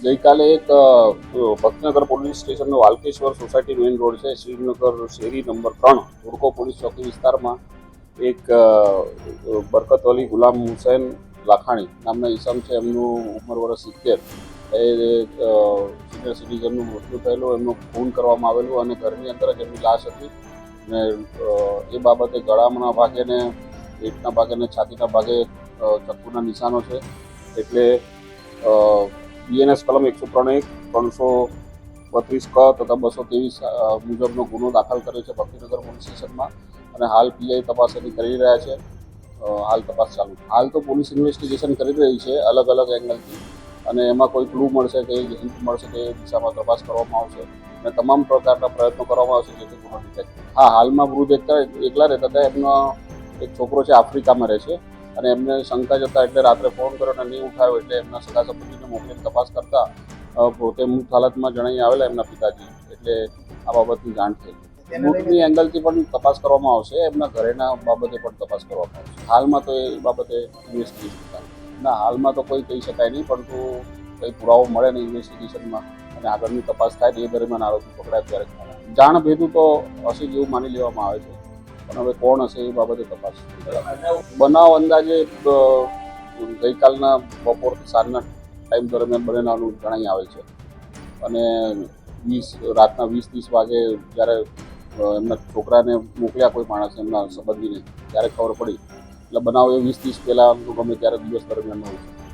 ગઈકાલે એક અ, પોલીસ સ્ટેશનનો વાલકેશ્વર સોસાયટી મેઇન રોડ છે શ્રીનગર શેરી નંબર ત્રણ હુડકો પોલીસ ચોકી વિસ્તારમાં એક બરકતવલી ગુલામ હુસૈન લાખાણી નામના ઈસમ છે એમનું ઉંમર વર્ષ સિત્તેર. એ સિનિયર સિટીઝનનું મૃત્યુ થયેલું એમનું ખૂન કરવામાં આવેલું અને ઘરની અંદર જ એમની લાશ હતી. ને એ બાબતે ગળાના ભાગે ને પેટના ભાગે ને છાતીના ભાગે ચક્કુના નિશાનો છે. એટલે બીએનએસ કલમ એકસો ત્રણ એક, ત્રણસો બત્રીસ ક તથા બસો ત્રેવીસ મુજબનો ગુનો દાખલ કર્યો છે ભક્તિનગર પોલીસ સ્ટેશનમાં અને હાલ પીઆઈ તપાસ એની કરી રહ્યા છે. હાલ તપાસ ચાલુ હાલ તો પોલીસ ઇન્વેસ્ટિગેશન કરી રહી છે અલગ અલગ એંગલથી અને એમાં કોઈ ક્લુ મળશે કે હિન્ટ મળશે એ દિશામાં તપાસ કરવામાં આવશે અને તમામ પ્રકારના પ્રયત્નો કરવામાં આવશે જેથી ગુનો ડિટેક્ટ હા, હાલમાં વૃદ્ધ એકલા રહેતા હતા. એમનો એક છોકરો છે, આફ્રિકામાં રહે છે. અને એમને શંકા જતા એટલે રાત્રે ફોન કર્યો અને નહીં ઉઠાવ્યો એટલે એમના સગા સંબંધીને મોકલી તપાસ કરતા પોતે મૃત હાલતમાં જણાઈ આવેલા એમના પિતાજી. એટલે આ બાબતની જાણ થઈ. લૂંટની એંગલથી પણ તપાસ કરવામાં આવશે. એમના ઘરેના બાબતે પણ તપાસ કરવામાં આવશે. હાલમાં તો એ બાબતે ઇન્વેસ્ટિગેશન ના હાલમાં તો કોઈ કહી શકાય નહીં પરંતુ કંઈ પુરાવો મળે ને ઇન્વેસ્ટિગેશનમાં અને આગળની તપાસ થાય. એ દરમિયાન આરોપી પકડાય ત્યારે જાણ ભેદું તો હશે જેવું માની લેવામાં આવે છે. પણ હવે કોણ હશે એ બાબતે તપાસ બનાવ અંદાજે ગઈકાલના બપોર સાંજના ટાઈમ દરમિયાન બનેલાનું જણાઈ આવે છે. અને વીસ, રાતના વીસ, ત્રીસ વાગે જ્યારે એમના છોકરાને મોકલ્યા કોઈ માણસ, એમના સંબંધીને, ત્યારે ખબર પડી. એટલે બનાવ એ વીસ, ત્રીસ પહેલાં ગમે ત્યારે દિવસ દરમિયાન હોય. છે